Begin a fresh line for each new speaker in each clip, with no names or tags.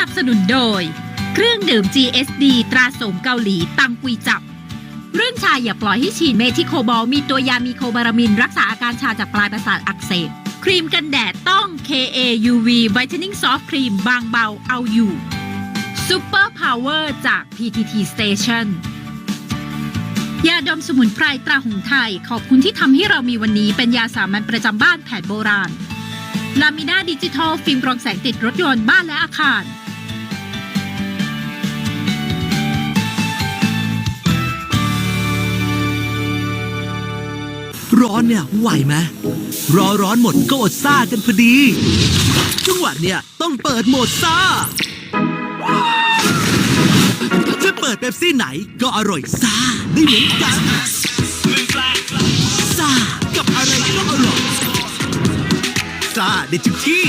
นับสนุนโดย เครื่องดื่ม GSD ตราสมเกาหลีตังกุยจับ เรื่นชาอย่าปล่อยให้ฉีดเมทิโคบอลมีตัวยามีโคบารามิน รักษาอาการชาจากปลายประสาทอักเสบ ครีมกันแดดต้อง KA UV Whitening Soft Cream บางเบาเอาอยู่ Super Power จาก PTT Station ยาดมสมุนไพรตราหงไทย ขอบคุณที่ทำให้เรามีวันนี้เป็นยาสามัญประจำบ้านแผนโบราณลามิน่าดิจิทัลฟิล์มกรองแสงติดรถยนต์บ้านและอาคาร
ร้อนเนี่ยไหวไหมรอร้อนหมดก็อดซ่ากันพอดี จังหวะเนี่ยต้องเปิดโหมดซ่า จะเปิดเป๊ปซี่ไหนก็อร่อยซ่าได้เหมือนกันซ่ากับอะไรก็อร่อยซ่าได้ทุกที่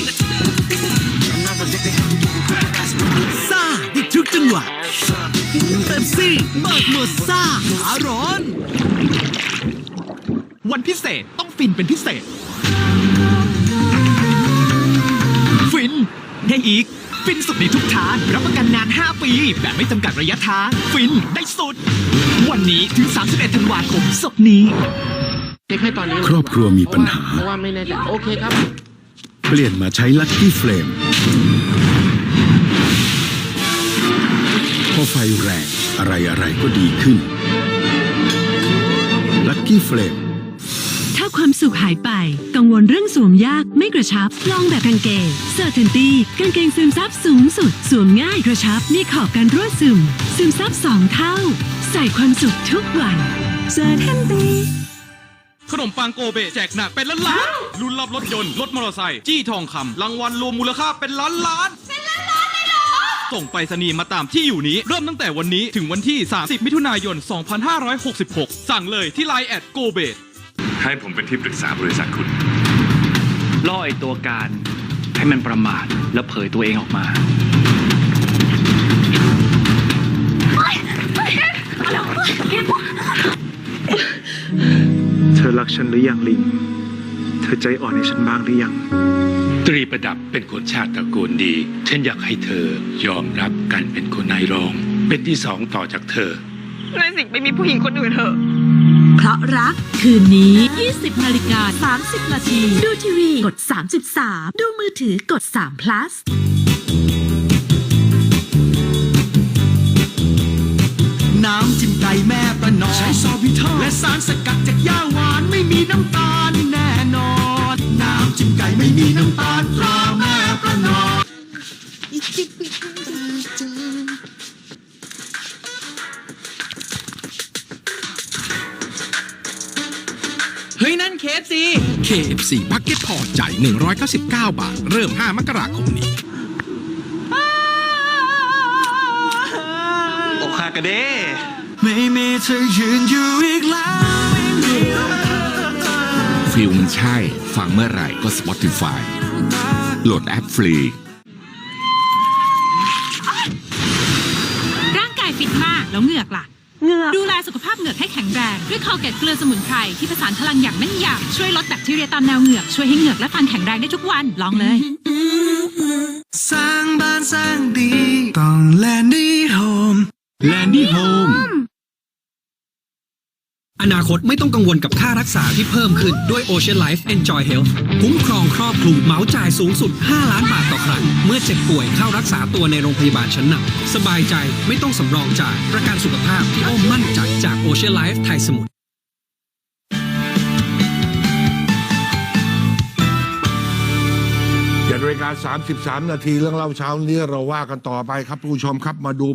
ซ่าได้ทุกจังหวะเป๊ปซี่เปิดโหมดซ่าขาร้อน
วันพิเศษต้องฟินเป็นพิเศษ ฟิน ได้อีก ฟินสุดในทุกทางรับประกันนาน 5 ปี แบบไม่จำกัดระยะทาง ฟินได้สุด วันนี้ถึง 31ธันวาคมศพนี้
เช็คให้ตอนนี้
ครอบครัวมีปัญหา
เพราะว่าไม่แน่ใจโอเคครับ
เปลี่ยนมาใช้ลั c กี้เฟลมพอไฟแรงอะไรอะไรก็ดีขึ้นลั c กี้เฟลม
ถ้า ความสุขหายไป กังวลเรื่องสวมยากไม่กระชับ ลองแบบกางเกงเซอร์เทนตี้กางเกงซึมซับสูงสุด สวมง่ายกระชับ มีขอบกันรั่วซึม ซึมซับสองเท่า ใส่ความสุขทุกวันเซอร์เทนตี้
ขนมปังโกเบะแจกหนักเป็นล้านล้านลุ้นรับรถยนต์รถมอเตอร์ไซค์จี้ทองคำรางวัลรวมมูลค่าเป็นล้านล้านเป็นล้านล้านเลยเหรอส่งไปรษณีย์มาตามที่อยู่นี้ เริ่มตั้งแต่วันนี้ถึงวันที่ 30 มิถุนายน 2566 สั่งเลยที่ไลน์แอดโกเบะ
ให้ผมเป็นที่ปรึกษาบริษัทคุณ
ล่อไอตัวการ ให้มันประมาทแล้วเผยตัวเองออกมา
เธอรักฉันหรือยังลิง เธอใจอ่อนให้ฉันบ้างหรือยัง
ตรีประดับเป็นคนชาติตระกูลดี ฉันอยากให้เธอยอมรับการเป็นคนนายรอง เป็นที่สองต่อจากเธอ
นายสิงห์ไปมีผู้หญิงคนอื่นเถอะ
เพราะรักคืนนี้ 20 นาฬิกา 30 นาที ดูทีวีกด 33 ดูมือถือกด3 plus
น้ำจิ้มไก่แม่ประนอมใช้ซอวิทอลและสารสกัดจากย่าหวานไม่มีน้ำตาลแน่นอน น้ำจิ้มไก่ไม่มีน้ำตาลตราแม่ประนอม
นั่นเคสซี
KFC พักเก็ตพอจ่าย199 บาท เริ่ม 5 มกราคมนี้
อกหักกันเด้
ไม่มีเธอยืนอยู่อีกแล้วไม่มี
ฟิลมันใช่ ฟังเมื่อไหร่ก็ Spotify โหลดแอปฟรี
ร่างกายฟิตมากแล้วเหงือกล่ะ
เหงือก
ดูแลสุขภาพเหงือกให้แข็งแรง ด้วยคอลเกตเกลือสมุนไพรที่ผสานพลังอย่างแม่นยำช่วยลดแบคทีเรียตามแนวเหงือก ช่วยให้เหงือกและฟันแข็งแรงได้ทุกวันลองเลย
สร้างบ้านสร้างดี ต้องแลนดี้โฮม
Landy Home
อนาคตไม่ต้องกังวลกับค่ารักษาที่เพิ่มขึ้นด้วย Ocean Life Enjoy Health คุ้มครองครอบคลุมเหมาจ่ายสูงสุด 5 ล้านบาทต่อครั้ง เมื่อเจ็บป่วยเข้ารักษาตัวในโรงพยาบาลชั้นนำสบายใจไม่ต้องสำรองจ่ายประกันสุขภาพที่อ้อมมั่นใจจาก Ocean Life ไทยสมุทร
7นาฬิกา33นาทีเรื่องเล่าเช้านี้เราว่ากันต่อไปครับผู้ชมครับมาดู